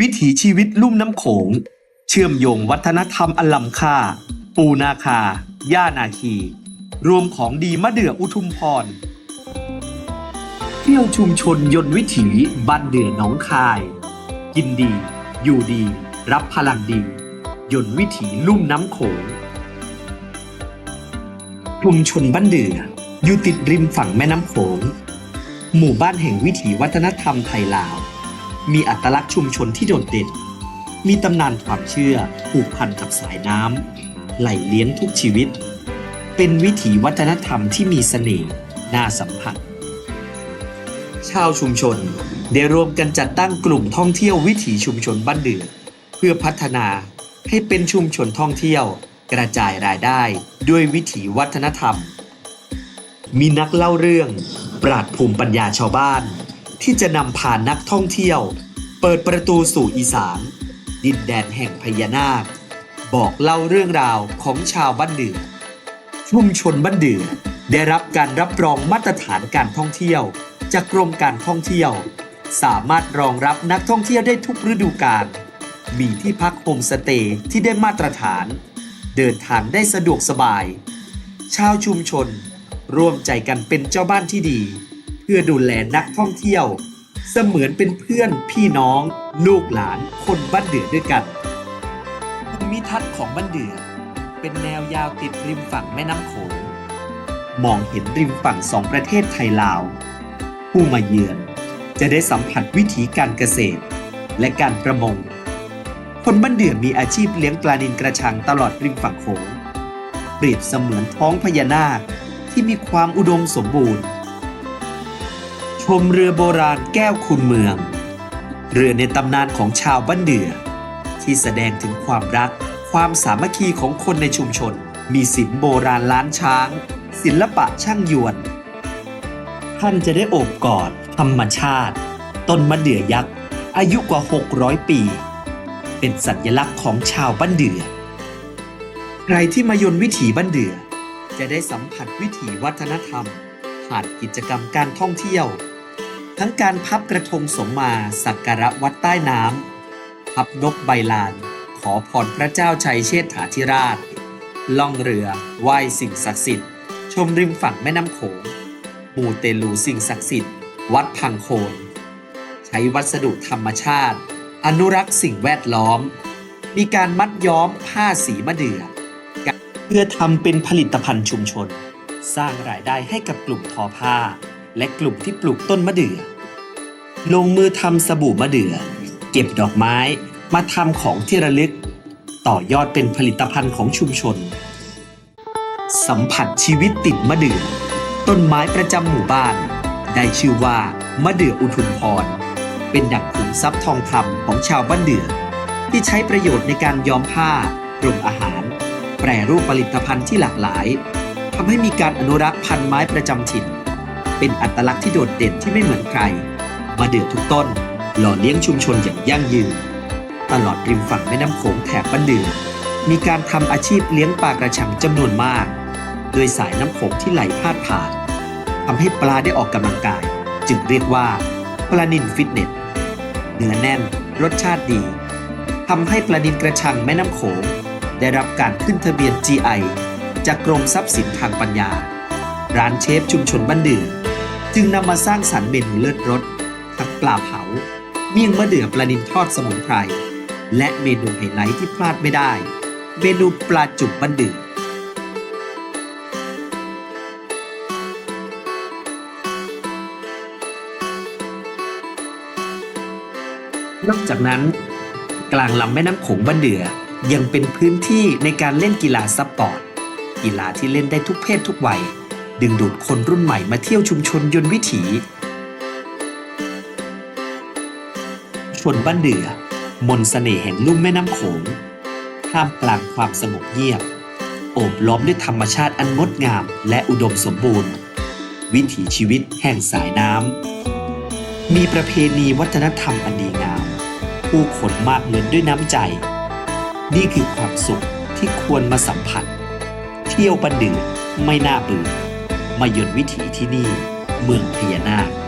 วิถีชีวิตลุ่มน้ำโขง เชื่อมโยงวัฒนธรรมอล้ำค่า ปูนาคา ย่านาคี รวมของดีมะเดื่ออุทุมพร เที่ยวชุมชนยนต์วิถีบ้านเดือหนองคาย กินดี อยู่ดี รับพลังดี ยนต์วิถีลุ่มน้ำโขงชุมชนบ้านเดืออยู่ติดริมฝั่งแม่น้ำโขง หมู่บ้านแห่งวิถีวัฒนธรรมไทยลาว มีอัตลักษณ์ชุมชนที่โดดเด่น มีตำนานความเชื่อผูกพันกับสายน้ำไหลเลี้ยงทุกชีวิต เป็นวิถีวัฒนธรรมที่มีเสน่ห์น่าสัมผัส ชาวชุมชนได้รวมกันจัดตั้งกลุ่มท่องเที่ยววิถีชุมชนบ้านเดือเพื่อพัฒนาให้เป็นชุมชนท่องเที่ยว กระจายรายได้ด้วยวิถีวัฒนธรรม มีนักเล่าเรื่อง ปราดภูมิปัญญาชาวบ้าน ที่จะนำพานักท่องเที่ยว เปิดประตูสู่อีสานดินแดนแห่งพญานาค บอกเล่าเรื่องราวของชาวบ้านเดือชุมชนบ้านเดือได้รับการรับรองมาตรฐานการท่องเที่ยว จากกรมการท่องเที่ยว สามารถรองรับนักท่องเที่ยวได้ทุกฤดูกาลมีที่พักโฮมสเตย์ที่ได้มาตรฐาน เดินทางได้สะดวกสบาย ชาวชุมชน ร่วมใจกันเป็นเจ้าบ้านที่ดี พื่อดูแลนักท่องเที่ยว เสมือนเป็นเพื่อนพี่น้อง ลูกหลานคนบ้านเดือด้วยกันภูมิทัศน์ของบ้านเดือเป็นแนวยาวติดริมฝั่งแม่น้ำโขงมองเห็นริมฝั่งสองประเทศไทยลาว ผู้มาเยือนจะได้สัมผัสวิถีการเกษตร และการประมง คนบ้านเดือมีอาชีพเลี้ยงปลานิลกระชังตลอดริมฝั่งโขงเปรียบเสมือนท้องพญานาคที่มีความอุดมสมบูรณ์ ชมเรือโบราณแก้วคุณเมือง เรือในตำนานของชาวบ้านเดือ ที่แสดงถึงความรัก ความสามัคคีของคนในชุมชน มีศิลป์โบราณล้านช้าง ศิลปะช่างยวน ท่านจะได้โอบกอด ธรรมชาติ ต้นมะเดื่อยักษ์ อายุกว่า 600 ปี เป็นสัญลักษณ์ของชาวบ้านเดือ ใครที่มายนวิถีบ้านเดือ จะได้สัมผัสวิถีวัฒนธรรมผ่านกิจกรรมการท่องเที่ยว ทั้งการพับกระทงสมมาสักการะวัดใต้น้ำพับนกใบลาน ขอพรพระเจ้าชัยเชษฐาธิราช ล่องเรือไหว้สิ่งศักดิ์สิทธิ์ ชมริมฝั่งแม่น้ำโขงมูเตลูสิ่งศักดิ์สิทธิ์ วัดพังโคน ใช้วัสดุธรรมชาติ อนุรักษ์สิ่งแวดล้อม มีการมัดย้อมผ้าสีมะเดื่อเพื่อทำเป็นผลิตภัณฑ์ชุมชน สร้างรายได้ให้กับกลุ่มทอผ้า และกลุ่มที่ปลูกต้นมะเดื่อ ลงมือทำสบู่มะเดื่อ เก็บดอกไม้มาทำของที่ระลึก ต่อยอดเป็นผลิตภัณฑ์ของชุมชน สัมผัสชีวิตติดมะเดื่อ ต้นไม้ประจำหมู่บ้าน ได้ชื่อว่ามะเดื่ออุทุมพร เป็นดักขุมทรัพย์ทองคำของชาวบ้านเดือที่ใช้ประโยชน์ในการย้อมผ้าปรุงอาหาร แปรรูปผลิตภัณฑ์ที่หลากหลายทำให้มีการอนุรักษ์พันธุ์ไม้ประจำถิ่น เป็นอัตลักษณ์ที่โดดเด่นที่ไม่เหมือนใคร มาเดือทุกต้น หล่อเลี้ยงชุมชนอย่างยั่งยืน ตลอดริมฝั่งแม่น้ำโขงแถบบ้านเดือมีการทำอาชีพเลี้ยงปลากระชังจำนวนมาก โดยสายน้ำโขงที่ไหลพาดผ่านทำให้ปลาได้ออกกำลังกาย จึงเรียกว่าปลานินฟิตเนสเนื้อแน่น รสชาติดีทำให้ปลานินกระชังแม่น้ำโขงได้รับการขึ้นทะเบียน GI จากกรมทรัพย์สินทางปัญญา ร้านเชฟชุมชนบ้านเดือ จึงนำมาสร้างสรรค์เมนูเลิศรสทั้งปลาเผา เมี่ยงมะเดื่อปลานินทอดสมุนไพร และเมนูไฮไลท์ที่พลาดไม่ได้ เมนูปลาจุ่มบ้านเดือนอกจากนั้น กลางลำแม่น้ำโขงบ้านเดือยังเป็นพื้นที่ในการเล่นกีฬาซับปอร์ตกีฬาที่เล่นได้ทุกเพศทุกวัย ดึงดูดคนรุ่นใหม่มาเที่ยวชุมชนยนต์วิถี ชนบ้านเดือ มนสเสน่ห์แห่งลุ่มแม่น้ำโขงท่ามกลางความสงบเงียบ โอบล้อมด้วยธรรมชาติอันงดงามและอุดมสมบูรณ์ วิถีชีวิตแห่งสายน้ำ มีประเพณีวัฒนธรรมอันดีงาม ผู้คนมากเงินด้วยน้ำใจ นี่คือความสุขที่ควรมาสัมผัส เที่ยวบันเดือไม่น่าเบื่อ มาเยือนวิถีที่นี่ เมืองพญานาค